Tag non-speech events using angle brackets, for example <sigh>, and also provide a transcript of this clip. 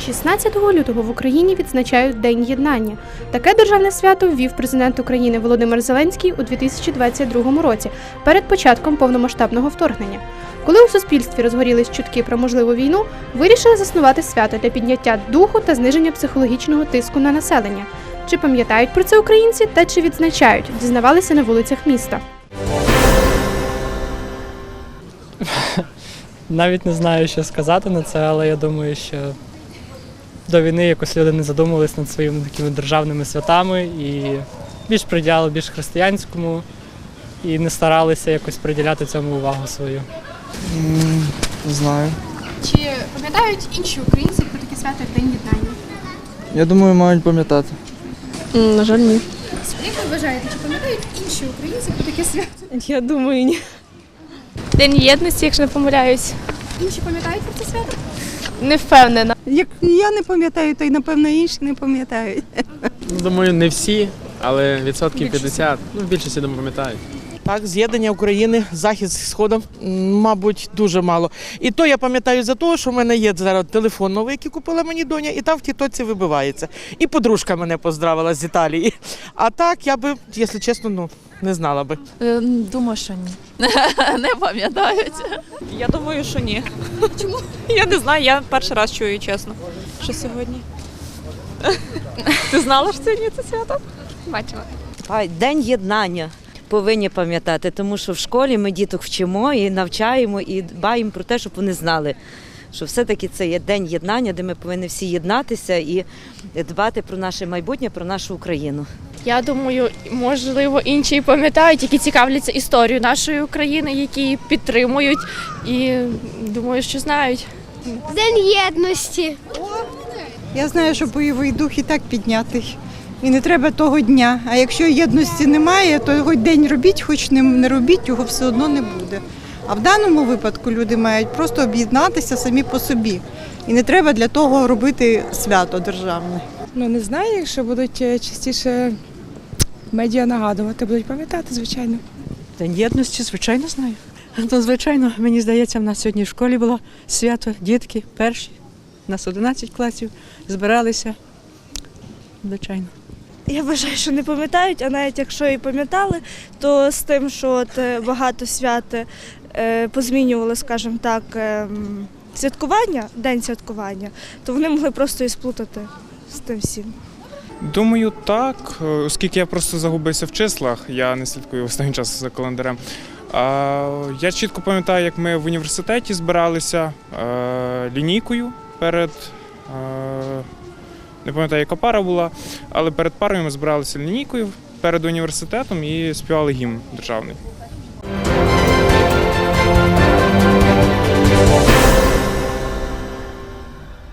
16 лютого в Україні відзначають День єднання. Таке державне свято ввів президент України Володимир Зеленський у 2022 році перед початком повномасштабного вторгнення. Коли у суспільстві розгорілись чутки про можливу війну, вирішили заснувати свято для підняття духу та зниження психологічного тиску на населення. Чи пам'ятають про це українці та чи відзначають, дізнавалися на вулицях міста. Навіть не знаю, що сказати на це, але я думаю, що до війни якось люди не задумувались над своїми такими державними святами і більш приділяли більш християнському і не старалися якось приділяти цьому увагу свою. М, Не знаю. Чи пам'ятають інші українці про таке свято як День єднання? Я думаю, мають пам'ятати. На жаль, ні. Як ви вважаєте, чи пам'ятають інші українці про таке свято? Я думаю, ні. День єдності, якщо не помиляюсь. Інші пам'ятають про це свято? Не впевнена. Як я не пам'ятаю, то й напевно інші не пам'ятають. Думаю, не всі, але відсотків 50. Ну, в більшості не пам'ятають. Так, з'єднання України, захід з сходом, мабуть, дуже мало. І то я пам'ятаю за те, що в мене є зараз телефон новий, який купила мені доня, і там в тітоці вибивається. І подружка мене поздравила з Італії. А так я би, якщо чесно, ну не знала би. Е, Думаю, що ні. <laughs> Не пам'ятають. Я думаю, що ні. Чому? Я не знаю, я перший раз чую, чесно. Що сьогодні? Ти знала, що сьогодні це свято? Бачила. А, День єднання повинні пам'ятати, тому що в школі ми діток вчимо і навчаємо, і дбаємо про те, щоб вони знали, що все-таки це є день єднання, де ми повинні всі єднатися і дбати про наше майбутнє, про нашу Україну. Я думаю, можливо, інші пам'ятають, які цікавляться історією нашої України, які підтримують і думаю, що знають. День єдності. Я знаю, що бойовий дух і так піднятий. І не треба того дня. А якщо єдності немає, то хоч день робіть, хоч не, не робіть, його все одно не буде. А в даному випадку люди мають просто об'єднатися самі по собі. І не треба для того робити свято державне. Ну не знаю, якщо будуть е, частіше медіа нагадувати, будуть пам'ятати, звичайно. День єдності, звичайно, знаю. Ну, звичайно, мені здається, в нас сьогодні в школі було свято, дітки перші, у нас 11 класів, збиралися. Звичайно. Я вважаю, що не пам'ятають, а навіть якщо і пам'ятали, то з тим, що от е, багато свят е, позмінювали, скажімо так, е, святкування, день святкування, то вони могли просто і сплутати з тим всім. Думаю, так, е, оскільки я просто загубився в числах, я не слідкую останнім часом за календарем. Я чітко пам'ятаю, як ми в університеті збиралися лінійкою перед не пам'ятаю, яка пара була, але перед парою ми збиралися лінійкою перед університетом і співали гімн державний.